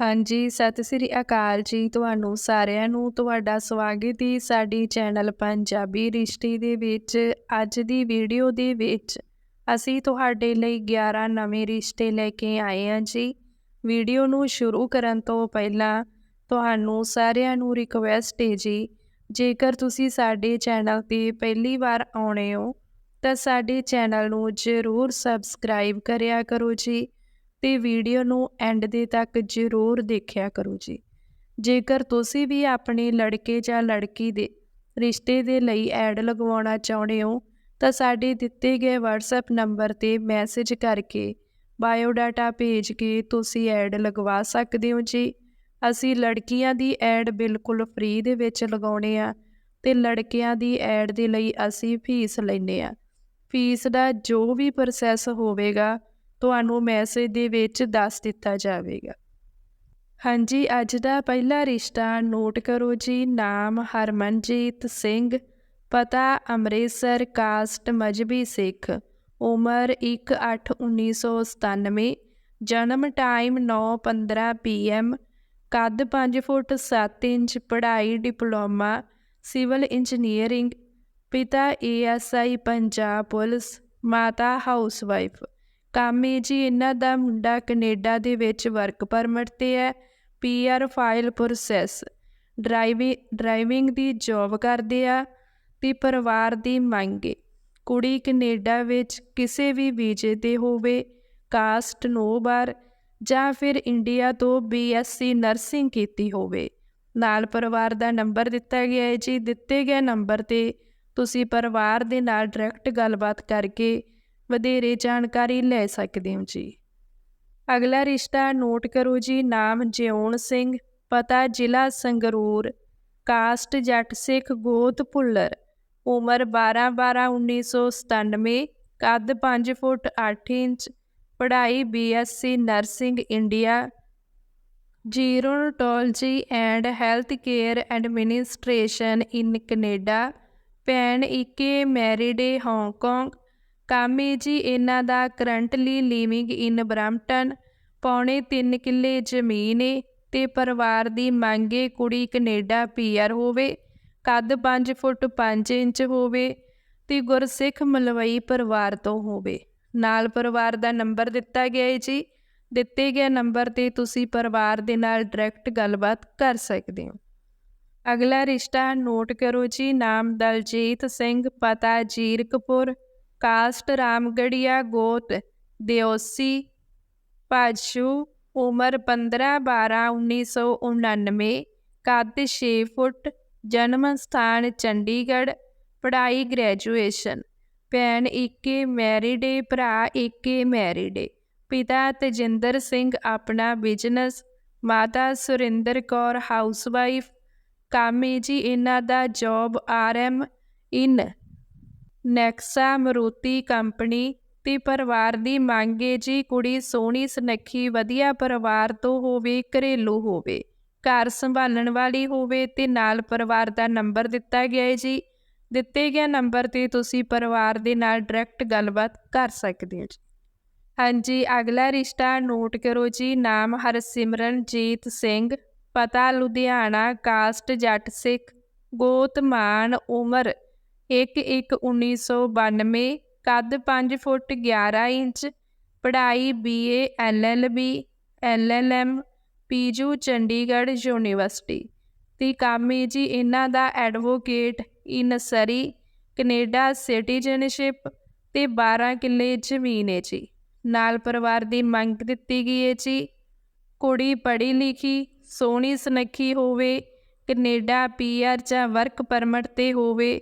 ਹਾਂਜੀ, ਸਤਿ ਸ੍ਰੀ ਅਕਾਲ ਜੀ ਤੁਹਾਨੂੰ ਸਾਰਿਆਂ ਨੂੰ। ਤੁਹਾਡਾ ਸਵਾਗਤ ਹੈ ਸਾਡੀ ਚੈਨਲ ਪੰਜਾਬੀ ਰਿਸ਼ਤੀ ਦੇ ਵਿੱਚ। ਅੱਜ ਦੀ ਵੀਡੀਓ ਦੇ ਵਿੱਚ ਅਸੀਂ ਤੁਹਾਡੇ ਲਈ 11 ਨਵੇਂ ਰਿਸ਼ਤੇ ਲੈ ਕੇ ਆਏ ਹਾਂ ਜੀ। ਵੀਡੀਓ ਨੂੰ ਸ਼ੁਰੂ ਕਰਨ ਤੋਂ ਪਹਿਲਾਂ ਤੁਹਾਨੂੰ ਸਾਰਿਆਂ ਨੂੰ ਰਿਕਵੈਸਟ ਹੈ ਜੀ, ਜੇਕਰ ਤੁਸੀਂ ਸਾਡੇ ਚੈਨਲ ਤੇ ਪਹਿਲੀ ਵਾਰ ਆਉਣੇ ਹੋ, ਤਾਂ ਸਾਡੇ ਚੈਨਲ ਨੂੰ ਜ਼ਰੂਰ ਸਬਸਕ੍ਰਾਈਬ ਕਰਿਆ ਕਰੋ ਜੀ। ਤੇ ਵੀਡੀਓ ਨੂੰ ਐਂਡ ਦੇ ਤੱਕ ਜ਼ਰੂਰ ਦੇਖਿਆ ਕਰੋ ਜੀ। ਜੇਕਰ ਤੁਸੀਂ ਵੀ ਆਪਣੇ ਲੜਕੇ ਜਾਂ ਲੜਕੀ ਦੇ ਰਿਸ਼ਤੇ ਦੇ ਲਈ ਐਡ ਲਗਵਾਉਣਾ ਚਾਹੁੰਦੇ ਹੋ, ਤਾਂ ਸਾਡੇ ਦਿੱਤੇ ਗਏ WhatsApp ਨੰਬਰ ਤੇ ਮੈਸੇਜ ਕਰਕੇ ਬਾਇਓਡਾਟਾ ਭੇਜ ਕੇ ਤੁਸੀਂ ਐਡ ਲਗਵਾ ਸਕਦੇ ਹੋ ਜੀ। ਅਸੀਂ ਲੜਕੀਆਂ ਦੀ ਐਡ ਬਿਲਕੁਲ ਫ੍ਰੀ ਦੇ ਵਿੱਚ ਲਗਾਉਣੇ ਆ ਤੇ ਲੜਕਿਆਂ ਦੀ ਐਡ ਦੇ ਲਈ ਅਸੀਂ ਫੀਸ ਲੈਨੇ ਆ। ਫੀਸ ਦਾ ਜੋ ਵੀ ਪ੍ਰੋਸੈਸ ਹੋਵੇਗਾ ਤੁਹਾਨੂੰ ਮੈਸੇਜ ਦੇ ਵਿੱਚ ਦੱਸ ਦਿੱਤਾ ਜਾਵੇਗਾ। ਹਾਂਜੀ, ਅੱਜ ਦਾ ਪਹਿਲਾ ਰਿਸ਼ਤਾ ਨੋਟ ਕਰੋ ਜੀ। ਨਾਮ ਹਰਮਨਜੀਤ ਸਿੰਘ, ਪਤਾ ਅੰਮ੍ਰਿਤਸਰ ਕਾਸਟ ਮਜਬੀ ਸਿੱਖ, ਉਮਰ 1/8/1997 ਜਨਮ ਟਾਈਮ 9:15 ਪੀਐਮ ਕੱਦ 5 ਫੁੱਟ 7 ਇੰਚ, ਪੜ੍ਹਾਈ, ਡਿਪਲੋਮਾ, ਸਿਵਲ ਇੰਜੀਨੀਅਰਿੰਗ, ਪਿਤਾ ਏਐਸਆਈ ਪੰਜਾਬ ਪੁਲਿਸ, ਮਾਤਾ ਹਾਊਸਵਾਈਫ ਕੰਮ ਹੈ ਜੀ, ਇਹਨਾਂ ਦਾ ਮੁੰਡਾ ਕੈਨੇਡਾ ਦੇ ਵਿੱਚ ਵਰਕ ਪਰਮਿਟ ਤੇ ਹੈ PR file process driving driving ਦੀ ਜੌਬ ਕਰਦੇ ਆ ਤੇ ਪਰਿਵਾਰ ਦੀ ਮੰਗੇ ਕੁੜੀ ਕੈਨੇਡਾ ਵਿੱਚ ਕਿਸੇ ਵੀ ਵੀਜ਼ੇ ਤੇ ਹੋਵੇ ਕਾਸਟ ਨੋ ਬਾਰ ਜਾਂ ਫਿਰ ਇੰਡੀਆ ਤੋਂ ਬੀਐਸਸੀ ਨਰਸਿੰਗ ਕੀਤੀ ਹੋਵੇ। ਨਾਲ ਪਰਿਵਾਰ ਦਾ ਨੰਬਰ ਦਿੱਤਾ ਗਿਆ ਹੈ ਜੀ। ਦਿੱਤੇ ਗਏ ਨੰਬਰ ਤੇ ਤੁਸੀਂ ਪਰਿਵਾਰ ਦੇ ਨਾਲ ਡਾਇਰੈਕਟ ਗੱਲਬਾਤ ਕਰਕੇ ਵਧੇਰੇ ਜਾਣਕਾਰੀ ਲੈ ਸਕਦੇ ਹੋ ਜੀ। ਅਗਲਾ ਰਿਸ਼ਤਾ ਨੋਟ ਕਰੋ ਜੀ, ਨਾਮ ਜਿਉਣ ਸਿੰਘ, ਪਤਾ ਜ਼ਿਲ੍ਹਾ ਸੰਗਰੂਰ, ਕਾਸਟ ਜੱਟ ਸਿੱਖ ਗੋਤ ਭੁੱਲਰ, ਉਮਰ 12/12/1997 ਕੱਦ 5 ਫੁੱਟ 8 ਇੰਚ, ਪੜ੍ਹਾਈ B Sc nursing India gerontology and health care administration in Canada, ਭੈਣ ਇੱਕੇ ਮੈਰੀਡੇ ਏ ਹਾਂਗਕਾਂਗ ਕਾਮੀ ਜੀ, ਇਹਨਾਂ ਦਾ ਕਰੰਟਲੀ ਲਿਵਿੰਗ ਇਨ ਬ੍ਰੈਂਪਟਨ, ਪੌਣੇ 3 ਕਿੱਲੇ ਜ਼ਮੀਨ ਏ ਤੇ ਪਰਿਵਾਰ ਦੀ ਮੰਗੇ ਕੁੜੀ ਕੈਨੇਡਾ ਪੀਆਰ ਹੋਵੇ, ਕੱਦ 5 ਫੁੱਟ 5 ਇੰਚ ਹੋਵੇ ਤੇ ਗੁਰਸਿੱਖ ਮਲਵਈ ਪਰਿਵਾਰ ਤੋਂ ਹੋਵੇ। ਨਾਲ ਪਰਿਵਾਰ ਦਾ ਨੰਬਰ ਦਿੱਤਾ ਗਿਆ ਹੈ ਜੀ। ਦਿੱਤੇ ਗਏ ਨੰਬਰ ਤੇ ਤੁਸੀਂ ਪਰਿਵਾਰ ਦੇ ਨਾਲ ਡਾਇਰੈਕਟ ਗੱਲਬਾਤ ਕਰ ਸਕਦੇ ਹੋ। ਅਗਲਾ ਰਿਸ਼ਤਾ ਨੋਟ ਕਰੋ ਜੀ, ਨਾਮ ਦਲਜੀਤ ਸਿੰਘ, ਪਤਾ ਜੀਰਕਪੁਰ ਕਾਸਟ ਰਾਮਗੜੀਆ ਗੋਤ ਦਿਓਸੀ ਪਾਜੂ ਉਮਰ 15 12 1999 ਕੱਦ 6 ਫੁੱਟ, ਜਨਮ ਸਥਾਨ ਚੰਡੀਗੜ੍ਹ, ਪੜ੍ਹਾਈ ਗ੍ਰੈਜੂਏਸ਼ਨ। ਭੈਣ ਇੱਕੇ ਮੈਰਿਡ ਏ ਭਰਾ ਇੱਕੇ ਮੈਰਿਡ। ਏ ਪਿਤਾ ਤਜਿੰਦਰ ਸਿੰਘ, ਆਪਣਾ ਬਿਜ਼ਨਸ। ਮਾਤਾ ਸੁਰਿੰਦਰ ਕੌਰ, ਹਾਊਸਵਾਈਫ। ਕਾਮੀ ਜੀ, ਇਹਨਾਂ ਦਾ job RM in Nexa, Maruti company, ਤੇ ਪਰਿਵਾਰ ਦੀ ਮੰਗ ਏ ਜੀ ਕੁੜੀ ਸੋਹਣੀ ਸੁਨੱਖੀ, ਵਧੀਆ ਪਰਿਵਾਰ ਤੋਂ ਹੋਵੇ, ਘਰੇਲੂ ਹੋਵੇ। ਘਰ ਸੰਭਾਲਣ ਵਾਲੀ ਹੋਵੇ ਤੇ ਨਾਲ ਪਰਿਵਾਰ ਦਾ ਨੰਬਰ ਦਿੱਤਾ ਗਿਆ ਹੈ ਜੀ। ਦਿੱਤੇ ਗਿਆ ਨੰਬਰ ਤੇ ਤੁਸੀਂ ਪਰਿਵਾਰ ਦੇ ਨਾਲ ਡਾਇਰੈਕਟ ਗੱਲਬਾਤ ਕਰ ਸਕਦੇ ਹੋ ਜੀ। ਹਾਂਜੀ, ਅਗਲਾ ਰਿਸ਼ਤਾ ਨੋਟ ਕਰੋ ਜੀ, ਨਾਮ ਹਰਸਿਮਰਨਜੀਤ ਸਿੰਘ, ਪਤਾ ਲੁਧਿਆਣਾ, ਕਾਸਟ ਜੱਟ ਸਿੱਖ ਗੋਤ ਮਾਨ ਉਮਰ 1/1/1992 ਕੱਦ 5 ਫੁੱਟ 11 ਇੰਚ, ਪੜ੍ਹਾਈ B A, L L B, L L M, ਪੀਜੂ Chandigarh university. ਤੇ ਕਾਮੀ ਜੀ ਇਹਨਾਂ ਦਾ advocate in Surrey, Canada citizenship ਤੇ 12 ਕਿੱਲੇ ਜ਼ਮੀਨ ਹੈ ਜੀ। ਨਾਲ ਪਰਿਵਾਰ ਦੀ ਮੰਗ ਦਿੱਤੀ ਗਈ ਹੈ ਜੀ, ਕੁੜੀ ਪੜ੍ਹੀ ਲਿਖੀ, ਸੋਹਣੀ ਸੁਨੱਖੀ ਹੋਵੇ, ਕੈਨੇਡਾ ਪੀਆਰ ਜਾਂ ਵਰਕ ਪਰਮਿਟ ਤੇ ਹੋਵੇ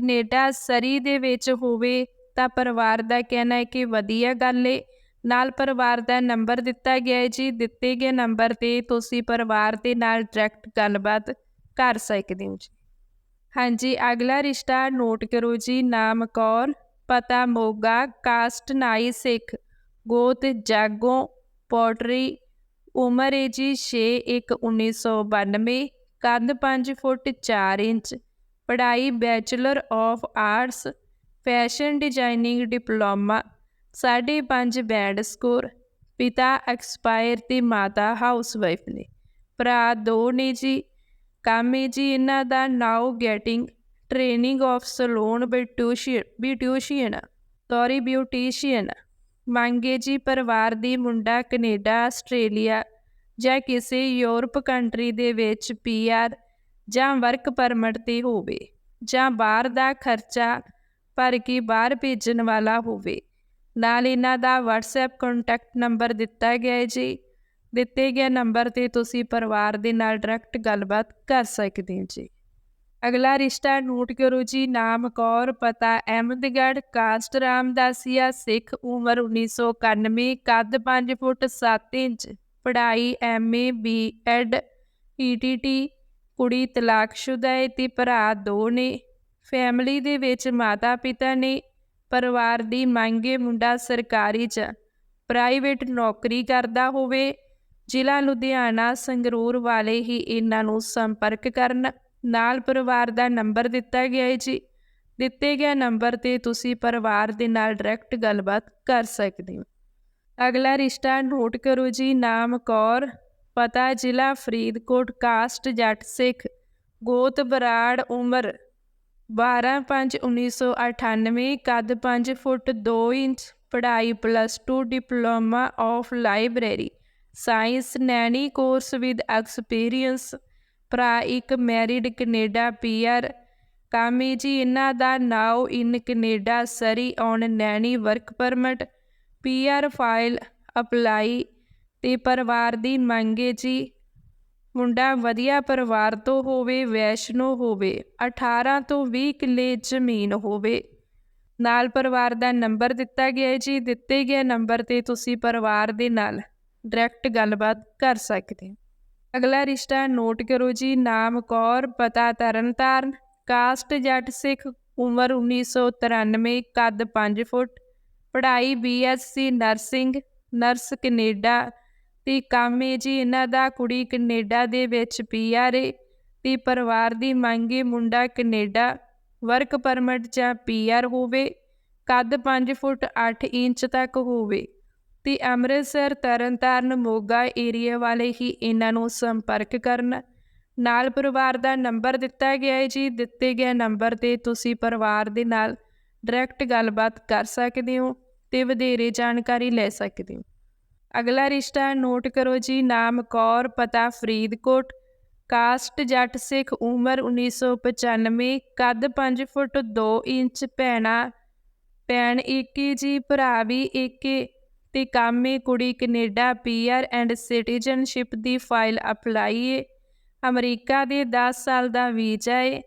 ਕੈਨੇਡਾ ਸਰੀ ਦੇ ਵਿੱਚ ਹੋਵੇ, ਤਾਂ ਪਰਿਵਾਰ ਦਾ ਕਹਿਣਾ ਹੈ ਕਿ ਵਧੀਆ ਗੱਲ ਏ। ਨਾਲ ਪਰਿਵਾਰ ਦਾ ਨੰਬਰ ਦਿੱਤਾ ਗਿਆ ਹੈ ਜੀ। ਦਿੱਤੇ ਗਏ ਨੰਬਰ ਤੇ ਤੁਸੀਂ ਪਰਿਵਾਰ ਦੇ ਨਾਲ ਡਾਇਰੈਕਟ ਗੱਲਬਾਤ ਕਰ ਸਕਦੇ ਹੋ ਜੀ। ਹਾਂਜੀ, ਅਗਲਾ ਰਿਸ਼ਤਾ ਨੋਟ ਕਰੋ ਜੀ। ਨਾਮ ਕੌਰ, ਪਤਾ ਮੋਗਾ ਕਾਸਟ ਨਾਈ ਸਿੱਖ, ਗੋਤ ਜਾਗੋ, ਪੋਟਰੀ, ਉਮਰ ਹੈ ਜੀ 6 1 1992 ਕੱਦ 5 ਫੁੱਟ 4 ਇੰਚ। ਪੜ੍ਹਾਈ bachelor of arts fashion designing diploma 5.5 band score ਪਿਤਾ ਐਕਸਪਾਇਰ ਤੇ ਮਾਤਾ ਹਾਊਸਵਾਈਫ ਨੇ। ਭਰਾ ਦੋ ਨੇ ਜੀ। ਕੰਮ ਹੈ ਜੀ, ਇਹਨਾਂ ਦਾ now getting training of salon beautician beautician sorry beautician ਮੰਗੇ ਜੀ, ਪਰਿਵਾਰ ਦੀ ਮੁੰਡਾ ਕੈਨੇਡਾ ਆਸਟ੍ਰੇਲੀਆ ਜਾਂ ਕਿਸੇ ਯੂਰਪ ਕੰਟਰੀ ਦੇ ਵਿੱਚ ਪੀਆਰ ਜਾਂ ਵਰਕ ਪਰਮਿਟ ਤੇ ਹੋਵੇ, ਜਾਂ ਬਾਹਰ ਦਾ ਖਰਚਾ ਭਰ ਕੇ ਬਾਹਰ ਭੇਜਣ ਵਾਲਾ ਹੋਵੇ। ਨਾਲ ਇਹਨਾਂ ਦਾ WhatsApp ਕੰਟੈਕਟ ਨੰਬਰ ਦਿੱਤਾ ਗਿਆ ਹੈ ਜੀ। ਦਿੱਤੇ ਗਏ ਨੰਬਰ ਤੇ ਤੁਸੀਂ ਪਰਿਵਾਰ ਦੇ ਨਾਲ ਡਾਇਰੈਕਟ ਗੱਲਬਾਤ ਕਰ ਸਕਦੇ ਹੋ ਜੀ। ਅਗਲਾ ਰਿਸ਼ਤਾ ਨੋਟ ਕਰੋ ਜੀ, ਨਾਮ ਕੌਰ, ਪਤਾ ਅਹਿਮਦਗੜ੍ਹ, ਕਾਸਟ ਰਾਮਦਾਸੀਆ ਸਿੱਖ ਉਮਰ 1991 ਕੱਦ 5 ਫੁੱਟ 7 ਇੰਚ, ਪੜ੍ਹਾਈ ਐਮਏ ਬੀਐਡ ਈਟੀਟੀ ਕੁੜੀ ਤਲਾਕਸ਼ੁਦਾ ਹੈ ਤੇ ਭਰਾ ਦੋ ਨੇ। ਫੈਮਿਲੀ ਦੇ ਵਿੱਚ ਮਾਤਾ ਪਿਤਾ ਨੇ, ਪਰਿਵਾਰ ਦੀ ਮੰਗੇ ਮੁੰਡਾ ਸਰਕਾਰੀ ਚ, ਪ੍ਰਾਈਵੇਟ ਨੌਕਰੀ ਕਰਦਾ ਹੋਵੇ। ਜ਼ਿਲ੍ਹਾ ਲੁਧਿਆਣਾ, ਸੰਗਰੂਰ ਵਾਲੇ ਹੀ ਇਹਨਾਂ ਨੂੰ ਸੰਪਰਕ ਕਰਨ, ਨਾਲ ਪਰਿਵਾਰ ਦਾ ਨੰਬਰ ਦਿੱਤਾ ਗਿਆ ਹੈ ਜੀ। ਦਿੱਤੇ ਗਏ ਨੰਬਰ ਤੇ ਤੁਸੀਂ ਪਰਿਵਾਰ ਦੇ ਨਾਲ ਡਾਇਰੈਕਟ ਗੱਲਬਾਤ ਕਰ ਸਕਦੇ ਹੋ। ਅਗਲਾ ਰਿਸ਼ਤਾ ਨੋਟ ਕਰੋ ਜੀ, ਨਾਮ ਕੌਰ। ਪਤਾ ਜ਼ਿਲ੍ਹਾ ਫਰੀਦਕੋਟ ਕਾਸਟ ਜੱਟ ਸਿੱਖ ਗੋਤ ਬਰਾੜ ਉਮਰ 12/5/1998 ਕੱਦ 5 ਫੁੱਟ 2 ਇੰਚ, ਪੜ੍ਹਾਈ plus 2 diploma of library science nanny course with experience ਭਰਾ ਇੱਕ ਮੈਰਿਡ ਕੈਨੇਡਾ ਪੀਆਰ ਕਾਮੀ ਜੀ ਇਹਨਾਂ ਦਾ now in Canada Surrey on nanny work permit PR file apply ਤੇ ਪਰਿਵਾਰ ਦੀ ਮੰਗ ਹੈ ਜੀ। ਮੁੰਡਾ ਵਧੀਆ ਪਰਿਵਾਰ ਤੋਂ ਹੋਵੇ, ਵੈਸ਼ਨੋ ਹੋਵੇ 18 ਤੋਂ 20 ਕਿੱਲੇ ਜ਼ਮੀਨ ਹੋਵੇ। ਨਾਲ ਪਰਿਵਾਰ ਦਾ ਨੰਬਰ ਦਿੱਤਾ ਗਿਆ ਹੈ ਜੀ। ਦਿੱਤੇ ਗਏ ਨੰਬਰ ਤੇ ਤੁਸੀਂ ਪਰਿਵਾਰ ਦੇ ਨਾਲ ਡਾਇਰੈਕਟ ਗੱਲਬਾਤ ਕਰ ਸਕਦੇ ਹੋ। ਅਗਲਾ ਰਿਸ਼ਤਾ ਨੋਟ ਕਰੋ ਜੀ। ਨਾਮ ਕੌਰ, ਪਤਾ ਤਰਨਤਾਰਨ, ਕਾਸਟ ਜੱਟ ਸਿੱਖ, ਉਮਰ 1993 ਕੱਦ 5 ਫੁੱਟ, ਪੜ੍ਹਾਈ ਬੀਐਸਸੀ ਨਰਸਿੰਗ ਨਰਸ ਕੈਨੇਡਾ ਤੇ ਕੰਮ ਹੈ ਜੀ ਇਹਨਾਂ ਦਾ ਕੁੜੀ ਕੈਨੇਡਾ ਦੇ ਵਿੱਚ ਪੀਆਰ ਏ ਤੇ ਪਰਿਵਾਰ ਦੀ ਮੰਗੇ ਮੁੰਡਾ ਕੈਨੇਡਾ, ਵਰਕ ਪਰਮਿਟ ਜਾਂ ਪੀਆਰ ਹੋਵੇ, ਕੱਦ 5 ਫੁੱਟ 8 ਇੰਚ ਤੱਕ ਹੋਵੇ। ਤੇ ਅੰਮ੍ਰਿਤਸਰ, ਤਰਨਤਾਰਨ, ਮੋਗਾ ਏਰੀਆ ਵਾਲੇ ਹੀ ਇਹਨਾਂ ਨੂੰ ਸੰਪਰਕ ਕਰਨ। ਨਾਲ ਪਰਿਵਾਰ ਦਾ ਨੰਬਰ ਦਿੱਤਾ ਗਿਆ ਹੈ ਜੀ। ਦਿੱਤੇ ਗਏ ਨੰਬਰ ਤੇ ਤੁਸੀਂ ਪਰਿਵਾਰ ਦੇ ਨਾਲ ਡਾਇਰੈਕਟ ਗੱਲਬਾਤ ਕਰ ਸਕਦੇ ਹੋ ਤੇ ਵਧੇਰੇ ਜਾਣਕਾਰੀ ਲੈ ਸਕਦੇ ਹੋ। ਅਗਲਾ ਰਿਸ਼ਤਾ ਨੋਟ ਕਰੋ ਜੀ, ਨਾਮ ਕੌਰ, ਪਤਾ ਫਰੀਦਕੋਟ। ਕਾਸਟ ਜੱਟ ਸਿੱਖ, ਉਮਰ 1995 ਕੱਦ 5 ਫੁੱਟ 2 ਇੰਚ, ਭੈਣਾ, ਭੈਣ ਇੱਕੀ ਜੀ, ਭਰਾ ਵੀ ਏਕੇ ਤੇ ਕਾਮੇ ਕੁੜੀ ਕੈਨੇਡਾ, ਪੀਆਰ ਐਂਡ ਸਿਟੀਜ਼ਨਸ਼ਿਪ ਦੀ ਫਾਈਲ ਅਪਲਾਈ ਏ। ਅਮਰੀਕਾ ਦੇ 10 ਸਾਲ ਦਾ ਵੀਜ਼ਾ ਏ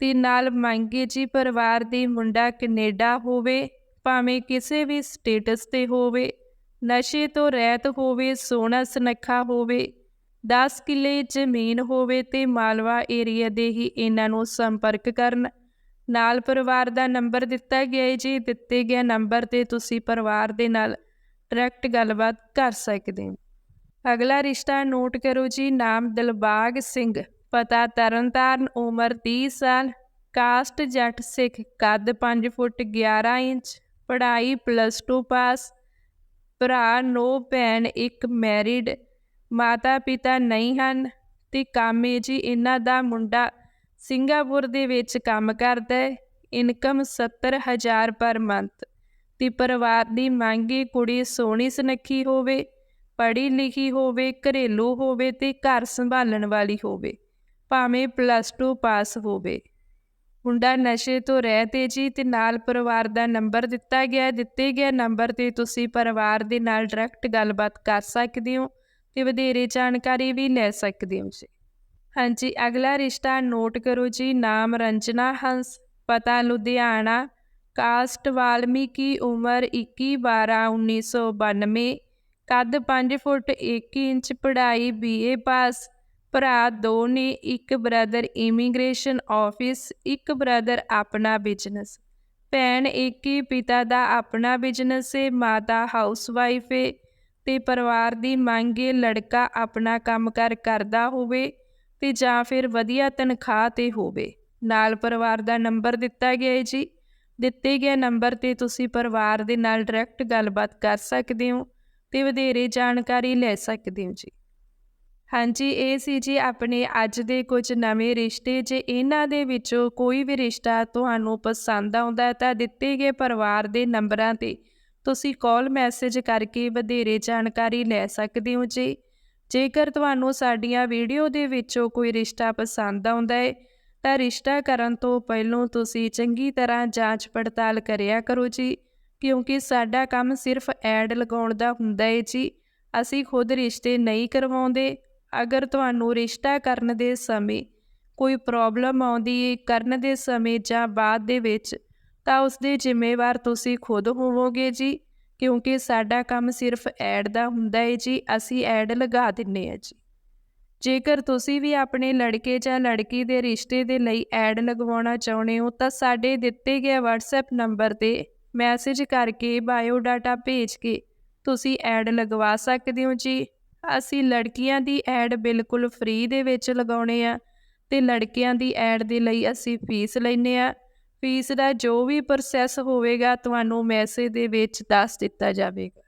ਤੇ ਨਾਲ ਮੰਗੇ ਜੀ ਪਰਿਵਾਰ ਦੀ ਮੁੰਡਾ ਕੈਨੇਡਾ ਹੋਵੇ, ਭਾਵੇਂ ਕਿਸੇ ਵੀ ਸਟੇਟਸ ਤੇ ਹੋਵੇ। ਨਸ਼ੇ ਤੋਂ ਰਹਿਤ ਹੋਵੇ ਸੋਨਾ ਸੁਨੱਖਾ ਹੋਵੇ 10 ਕਿੱਲੇ ਜ਼ਮੀਨ ਹੋਵੇ ਤੇ ਮਾਲਵਾ ਏਰੀਆ ਦੇ ਹੀ ਇਹਨਾਂ ਨੂੰ ਸੰਪਰਕ ਕਰਨ। ਨਾਲ ਪਰਿਵਾਰ ਦਾ ਨੰਬਰ ਦਿੱਤਾ ਗਿਆ ਹੈ ਜੀ। ਦਿੱਤੇ ਗਿਆ ਨੰਬਰ ਤੇ ਤੁਸੀਂ ਪਰਿਵਾਰ ਦੇ ਨਾਲ ਡਾਇਰੈਕਟ ਗੱਲਬਾਤ ਕਰ ਸਕਦੇ ਹੋ। ਅਗਲਾ ਰਿਸ਼ਤਾ ਨੋਟ ਕਰੋ ਜੀ। ਨਾਮ ਦਿਲਬਾਗ ਸਿੰਘ। ਪਤਾ ਤਰਨਤਾਰਨ, ਉਮਰ 30 ਸਾਲ। ਕਾਸਟ ਜੱਟ ਸਿੱਖ। ਕੱਦ 5 ਫੁੱਟ 11 ਇੰਚ। ਪੜ੍ਹਾਈ ਪਲੱਸ 2 ਪਾਸ ਭਰਾ ਨੋ ਭੈਣ, ਇੱਕ ਮੈਰਿਡ ਮਾਤਾ ਪਿਤਾ ਨਹੀਂ ਹਨ ਤੇ ਕਾਮੇ ਜੀ ਇਹਨਾਂ ਦਾ ਮੁੰਡਾ ਸਿੰਗਾਪੁਰ ਦੇ ਵਿੱਚ ਕੰਮ ਕਰਦਾ ਹੈ, ਇਨਕਮ 70000 ਪਰ ਮੰਥ। ਤੇ ਪਰਿਵਾਰ ਦੀ ਮੰਗੀ ਕੁੜੀ ਸੋਹਣੀ ਸੁਨੱਖੀ ਹੋਵੇ, ਪੜ੍ਹੀ ਲਿਖੀ ਹੋਵੇ, ਘਰੇਲੂ ਹੋਵੇ ਤੇ ਘਰ ਸੰਭਾਲਣ ਵਾਲੀ ਹੋਵੇ, ਭਾਵੇਂ ਪਲੱਸ 2 ਪਾਸ ਹੋਵੇ। ਮੁੰਡਾ ਨਸ਼ੇ ਤੋਂ ਰਹਿਤੇ ਜੀ ਤੇ ਨਾਲ ਪਰਿਵਾਰ ਦਾ ਨੰਬਰ ਦਿੱਤਾ ਗਿਆ, ਦਿੱਤੇ ਗਿਆ ਨੰਬਰ ਤੇ ਤੁਸੀਂ ਪਰਿਵਾਰ ਦੇ ਨਾਲ ਡਾਇਰੈਕਟ ਗੱਲਬਾਤ ਕਰ ਸਕਦੇ ਹੋ ਤੇ ਵਧੇਰੇ ਜਾਣਕਾਰੀ ਵੀ ਲੈ ਸਕਦੇ ਹੋ ਜੀ। ਹਾਂਜੀ, ਅਗਲਾ ਰਿਸ਼ਤਾ ਨੋਟ ਕਰੋ ਜੀ, ਨਾਮ ਰੰਜਨਾ ਹੰਸ, ਪਤਾ ਲੁਧਿਆਣਾ, ਕਾਸਟ ਵਾਲਮੀਕੀ, ਉਮਰ 21 12 1992 ਕੱਦ 5 ਫੁੱਟ 1 ਇੰਚ, ਪੜ੍ਹਾਈ ਬੀਏ ਪਾਸ ਭਰਾ ਦੋ ਨੇ ਇੱਕ ਬ੍ਰਦਰ ਇਮੀਗ੍ਰੇਸ਼ਨ ਆਫਿਸ ਇੱਕ ਬ੍ਰਦਰ ਆਪਣਾ ਬਿਜ਼ਨਸ ਭੈਣ ਇੱਕ ਹੀ ਪਿਤਾ ਦਾ ਆਪਣਾ ਬਿਜ਼ਨਸ ਹੈ ਮਾਤਾ ਹਾਊਸਵਾਈਫ ਹੈ ਤੇ ਪਰਿਵਾਰ ਦੀ ਮੰਗ ਹੈ ਲੜਕਾ ਆਪਣਾ ਕੰਮਕਾਰ ਕਰਦਾ ਹੋਵੇ ਤੇ ਜਾਂ ਫਿਰ ਵਧੀਆ ਤਨਖਾਹ ਤੇ ਹੋਵੇ। ਨਾਲ ਪਰਿਵਾਰ ਦਾ ਨੰਬਰ ਦਿੱਤਾ ਗਿਆ ਹੈ ਜੀ। ਦਿੱਤੇ ਗਏ ਨੰਬਰ ਤੇ ਤੁਸੀਂ ਪਰਿਵਾਰ ਦੇ ਨਾਲ ਡਾਇਰੈਕਟ ਗੱਲਬਾਤ ਕਰ ਸਕਦੇ ਹੋ ਤੇ ਵਧੇਰੇ ਜਾਣਕਾਰੀ ਲੈ ਸਕਦੇ ਹੋ ਜੀ। ਹਾਂਜੀ, ਇਹ ਸੀ ਜੀ ਆਪਣੇ ਅੱਜ ਦੇ ਕੁਝ ਨਵੇਂ ਰਿਸ਼ਤੇ। ਜੇ ਇਹਨਾਂ ਦੇ ਵਿੱਚੋਂ ਕੋਈ ਵੀ ਰਿਸ਼ਤਾ ਤੁਹਾਨੂੰ ਪਸੰਦ ਆਉਂਦਾ ਤਾਂ ਦਿੱਤੇ ਗਏ ਪਰਿਵਾਰ ਦੇ ਨੰਬਰਾਂ ਤੇ ਤੁਸੀਂ ਕਾਲ ਮੈਸੇਜ ਕਰਕੇ ਵਧੇਰੇ ਜਾਣਕਾਰੀ ਲੈ ਸਕਦੇ ਹੋ ਜੀ। ਜੇਕਰ ਤੁਹਾਨੂੰ ਸਾਡੀਆਂ ਵੀਡੀਓ ਦੇ ਵਿੱਚੋਂ ਕੋਈ ਰਿਸ਼ਤਾ ਪਸੰਦ ਆਉਂਦਾ ਹੈ, ਤਾਂ ਰਿਸ਼ਤਾ ਕਰਨ ਤੋਂ ਪਹਿਲਾਂ ਤੁਸੀਂ ਚੰਗੀ ਤਰ੍ਹਾਂ ਜਾਂਚ ਪੜਤਾਲ ਕਰਿਆ ਕਰੋ ਜੀ, ਕਿਉਂਕਿ ਸਾਡਾ ਕੰਮ ਸਿਰਫ ਐਡ ਲਗਾਉਣ ਦਾ ਹੁੰਦਾ ਹੈ ਜੀ। ਅਸੀਂ ਖੁਦ ਰਿਸ਼ਤੇ ਨਹੀਂ ਕਰਵਾਉਂਦੇ ਅਗਰ ਤੁਹਾਨੂੰ ਰਿਸ਼ਤਾ ਕਰਨ ਦੇ ਸਮੇਂ ਕੋਈ ਪ੍ਰੋਬਲਮ ਆਉਂਦੀ ਹੈ ਕਰਨ ਦੇ ਸਮੇਂ ਜਾਂ ਬਾਅਦ ਦੇ ਵਿੱਚ, ਤਾਂ ਉਸ ਦੇ ਜ਼ਿੰਮੇਵਾਰ ਤੁਸੀਂ ਖੁਦ ਹੋਵੋਗੇ ਜੀ, ਕਿਉਂਕਿ ਸਾਡਾ ਕੰਮ ਸਿਰਫ ਐਡ ਦਾ ਹੁੰਦਾ ਹੈ ਜੀ, ਅਸੀਂ ਐਡ ਲਗਾ ਦਿੰਨੇ ਆ ਜੀ। ਜੇਕਰ ਤੁਸੀਂ ਵੀ ਆਪਣੇ ਲੜਕੇ ਜਾਂ ਲੜਕੀ ਦੇ ਰਿਸ਼ਤੇ ਦੇ ਲਈ ਐਡ ਲਗਵਾਉਣਾ ਚਾਹੁੰਦੇ ਹੋ, ਤਾਂ ਸਾਡੇ ਦਿੱਤੇ ਗਏ WhatsApp ਨੰਬਰ ਤੇ ਮੈਸੇਜ ਕਰਕੇ ਬਾਇਓ ਡਾਟਾ ਭੇਜ ਕੇ ਤੁਸੀਂ ਐਡ ਲਗਵਾ ਸਕਦੇ ਹੋ ਜੀ। ਅਸੀਂ ਲੜਕੀਆਂ ਦੀ ਐਡ ਬਿਲਕੁਲ ਫ੍ਰੀ ਦੇ ਵਿੱਚ ਲਗਾਉਣੇ ਆ ਤੇ ਲੜਕਿਆਂ ਦੀ ਐਡ ਦੇ ਲਈ ਅਸੀਂ ਫੀਸ ਲੈਨੇ ਆ। ਫੀਸ ਦਾ ਜੋ ਵੀ ਪ੍ਰੋਸੈਸ ਹੋਵੇਗਾ, ਤੁਹਾਨੂੰ ਮੈਸੇਜ ਦੇ ਵਿੱਚ ਦੱਸ ਦਿੱਤਾ ਜਾਵੇਗਾ।